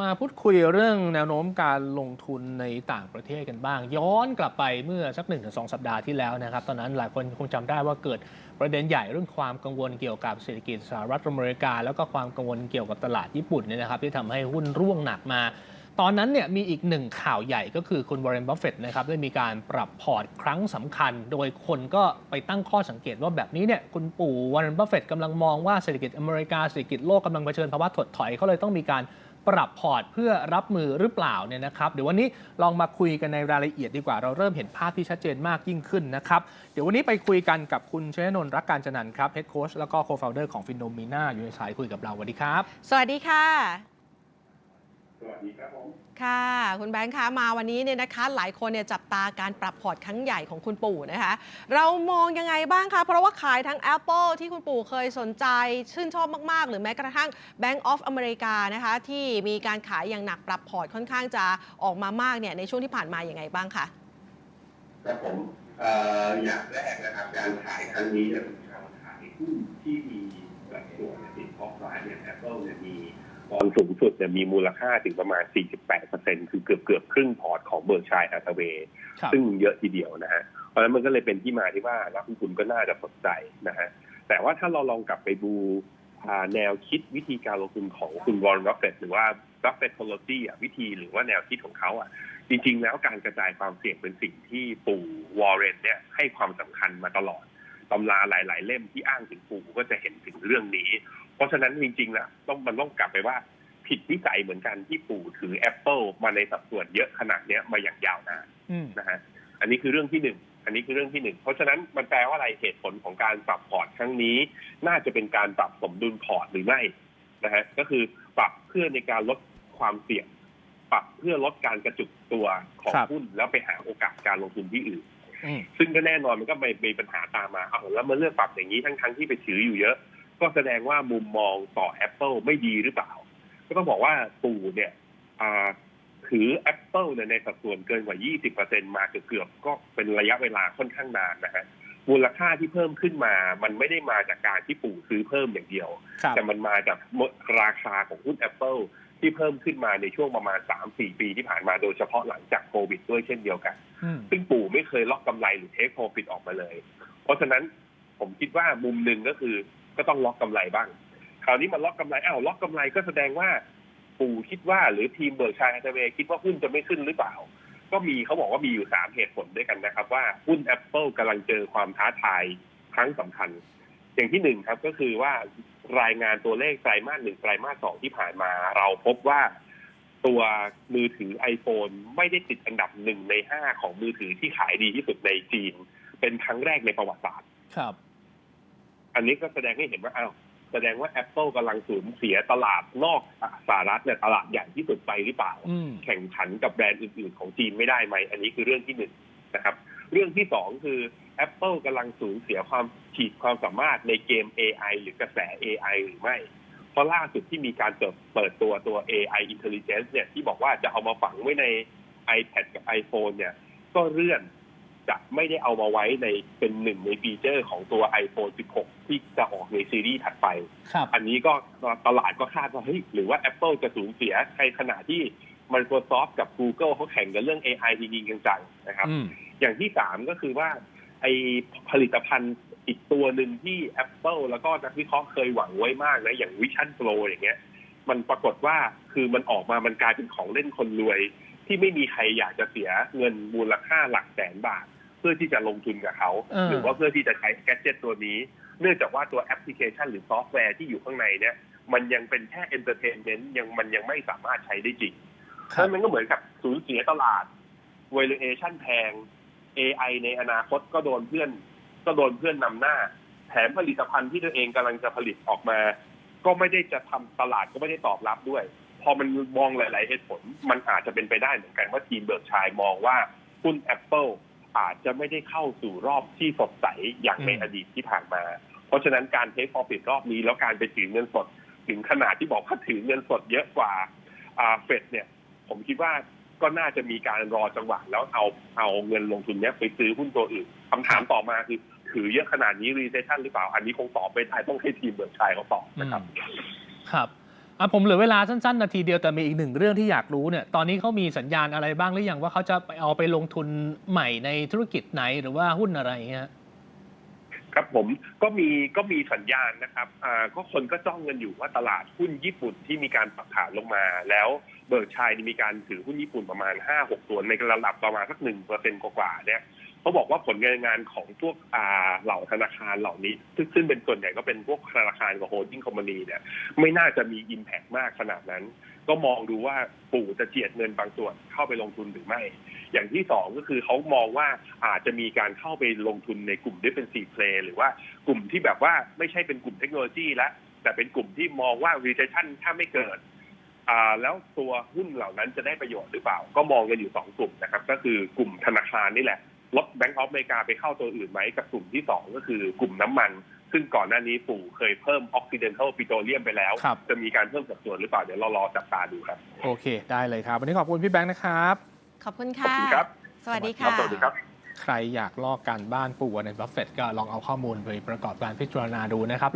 มาพูดคุยเรื่องแนวโน้มการลงทุนในต่างประเทศกันบ้าง ย้อนกลับไปเมื่อสักหนึ่งถึงสองสัปดาห์ที่แล้วนะครับ ตอนนั้นหลายคนคงจำได้ว่าเกิดประเด็นใหญ่เรื่องความกังวลเกี่ยวกับเศรษฐกิจสหรัฐอเมริกา แล้วก็ความกังวลเกี่ยวกับตลาดญี่ปุ่นเนี่ยนะครับ ที่ทำให้หุ้นร่วงหนักมา ตอนนั้นเนี่ยมีอีกหนึ่งข่าวใหญ่ก็คือคุณวอร์เรนบัฟเฟตนะครับได้มีการปรับพอร์ตครั้งสำคัญ โดยคนก็ไปตั้งข้อสังเกตว่าแบบนี้เนี่ยคุณปู่วอร์เรนบัฟเฟตกำลังมองว่าเศรษฐกิจอเมริกาเศรษฐกิจโลกกำลังเผชิญภาวะถดถอยเขาเลยต้องมีการ ปรับพอร์ตเพื่อรับมือหรือเปล่าเนี่ยนะครับเดี๋ยววันนี้ลองมาคุยกันในรายละเอียดดีกว่าเราเริ่มเห็นภาพที่ชัดเจนมากยิ่งขึ้นนะครับเดี๋ยววันนี้ไปคุยกันกับคุณชยนนท์รักการจนันท์ครับเฮดโค้ชแล้วก็โคฟ o ลเดอร์ของฟินโนมีนาอยู่ในสายคุยกับเราสวัสดีครับ สวัสดีค่ะ สวัสดีครับผมค่ะ คุณแบงค์คะมาวันนี้เนี่ยนะคะ หลายคนเนี่ยจับตาการปรับพอร์ตครั้งใหญ่ของคุณปู่นะคะ เรามองยังไงบ้างคะ เพราะว่าขายทั้ง Apple ที่คุณปู่เคยสนใจ ชื่นชอบมาก ๆ หรือแม้กระทั่ง Bank of America นะคะ ที่มีการขายอย่างหนักปรับพอร์ตค่อนข้างจะออกมามากเนี่ยในช่วงที่ผ่านมาอย่างไงบ้างคะครับผมอออย่างแรกนะครับการขายครั้งนี้ ตอนสูงสุดเนี่ยมีมูลค่าถึงประมาณ 48%คือเกือบเกือบๆครึ่งพอร์ตของเบิร์กชัยฮัตเวย์ครับซึ่งเยอะทีเดียวนะฮะ เพราะฉะนั้นมันก็เลยเป็นที่มาที่ว่านักลงทุนก็น่าจะสนใจนะฮะ แต่ว่าถ้าเราลองกลับไปดูอ่าแนวคิดวิธีการลงทุนของคุณวอร์เรนบัฟเฟตหรือว่าบัฟเฟต policy อะวิธีหรือว่าแนวคิดของเขาอะจริง ๆ แล้วการกระจายความเสี่ยงเป็นสิ่งที่ปู่วอร์เรนเนี่ยให้ความสำคัญมาตลอดตำราหลาย ๆ เล่มที่อ้างถึงปู่ก็จะเห็นถึงเรื่องนี้ เพราะฉะนั้นจริงๆแล้วต้องมันต้องกลับไปว่าผิดวิสัยเหมือนกันที่ปู่ถือ Apple มาในสัดส่วนเยอะขนาดเนี้ยมาอย่างยาวนานอืมนะฮะอันนี้คือเรื่องที่หนึ่งอันนี้คือเรื่องที่หนึ่งเพราะฉะนั้นมันแปลว่าอะไรเหตุผลของการปรับพอร์ตครั้งนี้ น่าจะเป็นการปรับสมดุลพอร์ตหรือไม่นะฮะก็คือปรับเพื่อในการลดความเสี่ยง ปรับเพื่อลดการกระจุกตัวของครับหุ้นแล้วไปหาโอกาสการลงทุนที่อื่นอืมซึ่งก็แน่นอนมันก็ไม่มีปัญหาตามมาเอาแล้วมาเลือกปรับอย่างนี้ทั้งๆที่ไปถืออยู่เยอะ ก็แสดงว่ามุมมองต่อ Apple ไม่ดีหรือเปล่า ก็ต้องบอกว่าปู่เนี่ยอ่าถือ Apple เนี่ยในสัดส่วนเกินกว่า 20%มาเกือบๆก็เป็นระยะเวลาค่อนข้างนานนะฮะมูลค่าที่เพิ่มขึ้นมา มันไม่ได้มาจากการที่ปู่ซื้อเพิ่มอย่างเดียวครับแต่มันมาจากราคาของหุ้น Apple ที่เพิ่มขึ้นมาในช่วงประมาณ 3-4 ปีที่ผ่านมาโดยเฉพาะหลังจากโควิดด้วยเช่นเดียวกันอืมซึ่งปู่ไม่เคยล็อกกำไรหรือเทคโปรฟิตออกมาเลย เพราะฉะนั้นผมคิดว่ามุมหนึ่งก็คือ ก็ต้องล็อกกำไรบ้าง คราวนี้มาล็อกกำไรอ้าวล็อกกำไรก็แสดงว่าปู่คิดว่าหรือทีมเบิร์กชัยฮัตเวย์คิดว่าหุ้นจะไม่ขึ้นหรือเปล่า ก็มีเขาบอกว่ามีอยู่สามเหตุผลด้วยกันนะครับ ว่าหุ้น Apple กำลังเจอความท้าทายครั้งสำคัญ อย่างที่หนึ่งครับก็คือว่ารายงานตัวเลขไตรมาสหนึ่งไตรมาสสองที่ผ่านมา เราพบว่าตัวมือถือ iPhone ไม่ได้ติดอันดับหนึ่งในห้าของมือถือที่ขายดีที่สุดในจีน เป็นครั้งแรกในประวัติศาสตร์ครับ อันนี้ก็แสดงให้เห็นว่าอ้าวแสดงว่า Apple กำลังสูญเสียตลาดนอกสหรัฐเนี่ยตลาดใหญ่ที่สุดไปหรือเปล่าอืมแข่งขันกับแบรนด์อื่นๆของจีนไม่ได้ไหม อันนี้คือเรื่องที่หนึ่งนะครับ เรื่องที่สองคือ Apple กำลังสูญเสียความขีดความสามารถในเกม AI หรือกระแส AI หรือไม่ เพราะล่าสุดที่มีการเปิดเปิดตัวตัว AI Intelligence เนี่ยที่บอกว่าจะเอามาฝังไว้ใน iPad กับ iPhone เนี่ย ก็เลื่อน จะไม่ได้เอามาไว้ในเป็นหนึ่งในฟีเจอร์ของตัว iPhone 16 ที่จะออกในซีรีส์ถัดไปครับอันนี้ก็ตลาดก็คาดว่าเฮ้ยหรือว่า Apple จะสูญเสียในขณะที่ Microsoft กับ Google เขาแข่งกันเรื่อง AI จริงๆจังๆนะครับอืมอย่างที่สามก็คือว่าไอผลิตภัณฑ์อีกตัวหนึ่งที่ Apple แล้วก็นักวิเคราะห์เคยหวังไว้มากนะอย่าง Vision Pro อย่างเงี้ย มันปรากฏว่าคือมันออกมามันกลายเป็นของเล่นคนรวย ที่ไม่มีใครอยากจะเสียเงินมูลค่าหลักแสนบาท เพื่อที่จะลงทุนกับเขาเออหรือว่าเพื่อที่จะใช้แกดเจิตตัวนี้ เนื่องจากว่าตัวแอปพลิเคชันหรือซอฟต์แวร์ที่อยู่ข้างในเนี่ยมันยังเป็นแค่เอนเตอร์เทนเมนต์ยังมันยังไม่สามารถใช้ได้จริงเพครัราะบฉะนั้นมันก็เหมือนกับสูญเสียตลาด valuation แพง AI ในอนาคตก็โดนเพื่อน ก็โดนเพื่อนนำหน้า แถมผลิตภัณฑ์ที่ตัวเองกำลังจะผลิตออกมา ก็ไม่ได้จะทำตลาดก็ไม่ได้ตอบรับด้วย พอมันมองหลาย ๆ เหตุผล มันอาจจะเป็นไปได้เหมือนกันว่าทีมเบิร์กชัยมองว่าหุ้น Apple อาจจะไม่ได้เข้าสู่รอบที่สดใสอย่างในอดีตที่ผ่านมา เพราะฉะนั้นการเทค p อ o ิ t รอบนี้แล้วการไปถือเงินสด ถึงขนาดที่บอกว่าถือเงินสดเยอะกว่าเฟดเนี่ย ผมคิดว่าก็น่าจะมีการรอจังหวะแล้วเอาเอาเงินลงทุนเนี้ยไปซื้อหุ้นตัวอื่นคำถามต่อมาคือถือเยอะขนาดนี้รีเซชชันหรือเปล่า อันนี้คงตอบไม่ได้ต้องให้ทีมเบิร์กชัยเขาตอบนะครับ ครับ อะผมเหลือเวลาสั้นๆ นาทีเดียวแต่มีอีกหนึ่งเรื่องที่อยากรู้เนี่ยตอนนี้เขามีสัญญาณอะไรบ้างหรือยังว่าเขาจะไปเอาไปลงทุนใหม่ในธุรกิจไหนหรือว่าหุ้นอะไรอย่างเงี้ยครับผมก็มีก็มีสัญญาณนะครับอ่าก็คนก็จ้องกันอยู่ว่าตลาดหุ้นญี่ปุ่นที่มีการปรับฐานลงมา แล้วเบิร์กชัยมีการถือหุ้นญี่ปุ่นประมาณ5-6ตัวในระดับประมาณสักหนึ่งเปอร์เซ็นต์กว่าๆเนี่ย เขาบอกว่าผลงานของพวกอ่าเหล่าธนาคารเหล่านี้ซึ่งซึ่งเป็นส่วนใหญ่ก็เป็นพวกธนาคารกับโฮลดิ้งคอมพานีเนี่ยไม่น่าจะมีอิมแพกมากขนาดนั้น ก็มองดูว่าปู่จะเจียดเงินบางส่วนเข้าไปลงทุนหรือไม่ อย่างที่สองก็คือเขามองว่าอาจจะมีการเข้าไปลงทุนในกลุ่ม defensive play หรือว่ากลุ่มที่แบบว่าไม่ใช่เป็นกลุ่มเทคโนโลยีแล้วแต่เป็นกลุ่มที่มองว่า recession ถ้าไม่เกิดอ่าแล้วตัวหุ้นเหล่านั้นจะได้ประโยชน์หรือเปล่า ก็มองกันอยู่สองกลุ่มนะครับ ก็คือกลุ่มธนาคารนี่แหละ ลดแบงก์ออฟอเมริกาไปเข้าตัวอื่นไหมกับกลุ่มที่สองก็คือกลุ่มน้ำมัน ซึ่งก่อนหน้านี้ปู่เคยเพิ่มออกซิเดนทัลปิโตรเลียมไปแล้วครับจะมีการเพิ่มสัดส่วนหรือเปล่า เดี๋ยวเรารอจับตาดูครับ โอเค ได้เลยครับ วันนี้ขอบคุณพี่แบงค์นะครับ ขอบคุณขอบค่ะคุณครับสวัสดีครัค่ะบสวัสดีครับใครอยากลอกการบ้านปู่ในบัฟเฟตก็ลองเอาข้อมูลไปประกอบการพิจารณาดูนะครับ